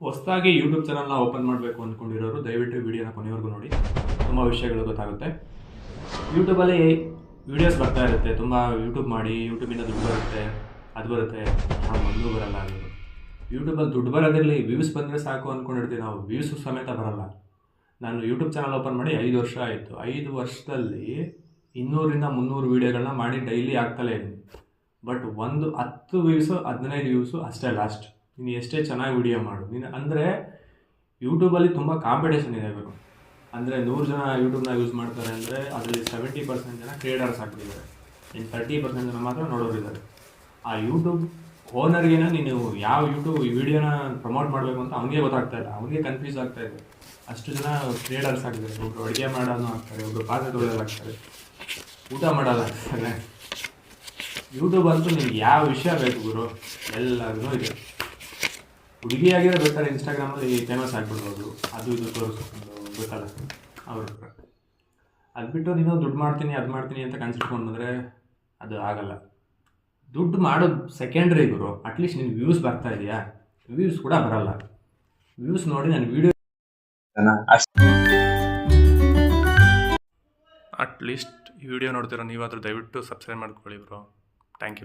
ಹೊಸದಾಗಿ ಯೂಟ್ಯೂಬ್ ಚಾನಲ್ನ ಓಪನ್ ಮಾಡಬೇಕು ಅಂದ್ಕೊಂಡಿರೋರು ದಯವಿಟ್ಟು ವಿಡಿಯೋನ ಕೊನೆವರೆಗೂ ನೋಡಿ. ತುಂಬ ವಿಷಯಗಳು ಗೊತ್ತಾಗುತ್ತೆ. ಯೂಟ್ಯೂಬಲ್ಲಿ ವೀಡಿಯೋಸ್ ಬರ್ತಾ ಇರುತ್ತೆ. ತುಂಬ ಯೂಟ್ಯೂಬ್ ಮಾಡಿ ಯೂಟ್ಯೂಬಿಂದ ದುಡ್ಡು ಬರುತ್ತೆ, ಅದು ಬರುತ್ತೆ. ನಾವು ಒಂದು ಬರಲ್ಲ ಅನ್ನೋದು ಯೂಟ್ಯೂಬಲ್ಲಿ ದುಡ್ಡು ಬರೋದಿರಲಿ ವ್ಯೂಸ್ ಬಂದರೆ ಸಾಕು ಅಂದ್ಕೊಂಡಿರ್ತೀವಿ ನಾವು. ವ್ಯೂಸ್ ಸಮೇತ ಬರಲ್ಲ. ನಾನು ಯೂಟ್ಯೂಬ್ ಚಾನಲ್ ಓಪನ್ ಮಾಡಿ ಐದು ವರ್ಷ ಆಯಿತು. ಐದು ವರ್ಷದಲ್ಲಿ ಇನ್ನೂರಿಂದ ಮುನ್ನೂರು ವೀಡಿಯೋಗಳನ್ನ ಮಾಡಿ ಡೈಲಿ ಆಗ್ತಲೇ ಇದ್ದೀನಿ ಬಟ್ ಒಂದು ಹತ್ತು ವ್ಯೂಸು ಹದಿನೈದು ವ್ಯೂಸು ಅಷ್ಟೇ ಲಾಸ್ಟ್ ನೀನು ಎಷ್ಟೇ ಚೆನ್ನಾಗಿ ವಿಡಿಯೋ ಮಾಡು. ನೀನು ಅಂದರೆ ಯೂಟ್ಯೂಬಲ್ಲಿ ತುಂಬ ಕಾಂಪಿಟೇಷನ್ ಇದೆ ಗುರು ಅಂದರೆ ನೂರು ಜನ ಯೂಟ್ಯೂಬ್ನ ಯೂಸ್ ಮಾಡ್ತಾರೆ ಅಂದರೆ ಅದರಲ್ಲಿ ಸೆವೆಂಟಿ ಪರ್ಸೆಂಟ್ ಜನ ಕ್ರಿಯೇಟರ್ಸ್ ಆಗ್ತಿದ್ದಾರೆ ಇನ್ನು ತರ್ಟಿ ಪರ್ಸೆಂಟ್ ಜನ ಮಾತ್ರ ನೋಡೋರಿದ್ದಾರೆ ಆ ಯೂಟ್ಯೂಬ್ ಓನರ್ಗೇನ ನೀನು ಯಾವ ಯೂಟ್ಯೂಬ್ ಈ ವಿಡಿಯೋನ ಪ್ರಮೋಟ್ ಮಾಡಬೇಕು ಅಂತ ಅವನಿಗೆ ಗೊತ್ತಾಗ್ತಾ ಇಲ್ಲ. ಅವನಿಗೆ ಕನ್ಫ್ಯೂಸ್ ಆಗ್ತಾ ಇದೆ. ಅಷ್ಟು ಜನ ಕ್ರಿಯೇಟರ್ಸ್ ಆಗಿದ್ದಾರೆ. ಒಬ್ಬರು ಅಡುಗೆ ಮಾಡೋದು ಆಗ್ತಾರೆ ಒಬ್ಬರು ಪಾತ್ರೆ ತೊಳೆಯೋದು ಆಗ್ತಾರೆ, ಊಟ ಮಾಡೋದು ಹಾಕ್ತಾರೆ ಯೂಟ್ಯೂಬ್ ಅಂತೂ ನಿಮ್ಗೆ ಯಾವ ವಿಷಯ ಬೇಕು ಗುರು? ಎಲ್ಲರಿಗೂ ಇದೆ. ಹುಡುಗಿಯಾಗಿರೋ ಬೇಕಾದ್ರೆ ಇನ್ಸ್ಟಾಗ್ರಾಮಲ್ಲಿ ಫೇಮಸ್ ಆಗಿಬಿಡ್ಬೋದು. ಅದು ಇದು ತೋರಿಸ್ಕೊಂಡು ಗೊತ್ತಲ್ಲ ಅವ್ರ ಅದು ಬಿಟ್ಟು ನೀನು ದುಡ್ಡು ಮಾಡ್ತೀನಿ, ಅದು ಮಾಡ್ತೀನಿ ಅಂತ ಕನ್ಸಿಟ್ಕೊಂಡು ಬಂದರೆ ಅದು ಆಗಲ್ಲ. ದುಡ್ಡು ಮಾಡೋದು ಸೆಕೆಂಡ್ರಿ ಗುರು. ಅಟ್ಲೀಸ್ಟ್ ನಿನ್ಗೆ ವ್ಯೂಸ್ ಬರ್ತಾ ಇದೆಯಾ? ವ್ಯೂಸ್ ಕೂಡ ಬರಲ್ಲ. ವ್ಯೂಸ್ ನೋಡಿ ನಾನು ವಿಡಿಯೋ ಅಟ್ಲೀಸ್ಟ್ ಈ ವಿಡಿಯೋ ನೋಡ್ತಿರೋ ನೀವಾದರೂ ದಯವಿಟ್ಟು ಸಬ್ಸ್ಕ್ರೈಬ್ ಮಾಡ್ಕೊಳ್ಳಿ ಬ್ರೋ ಥ್ಯಾಂಕ್ ಯು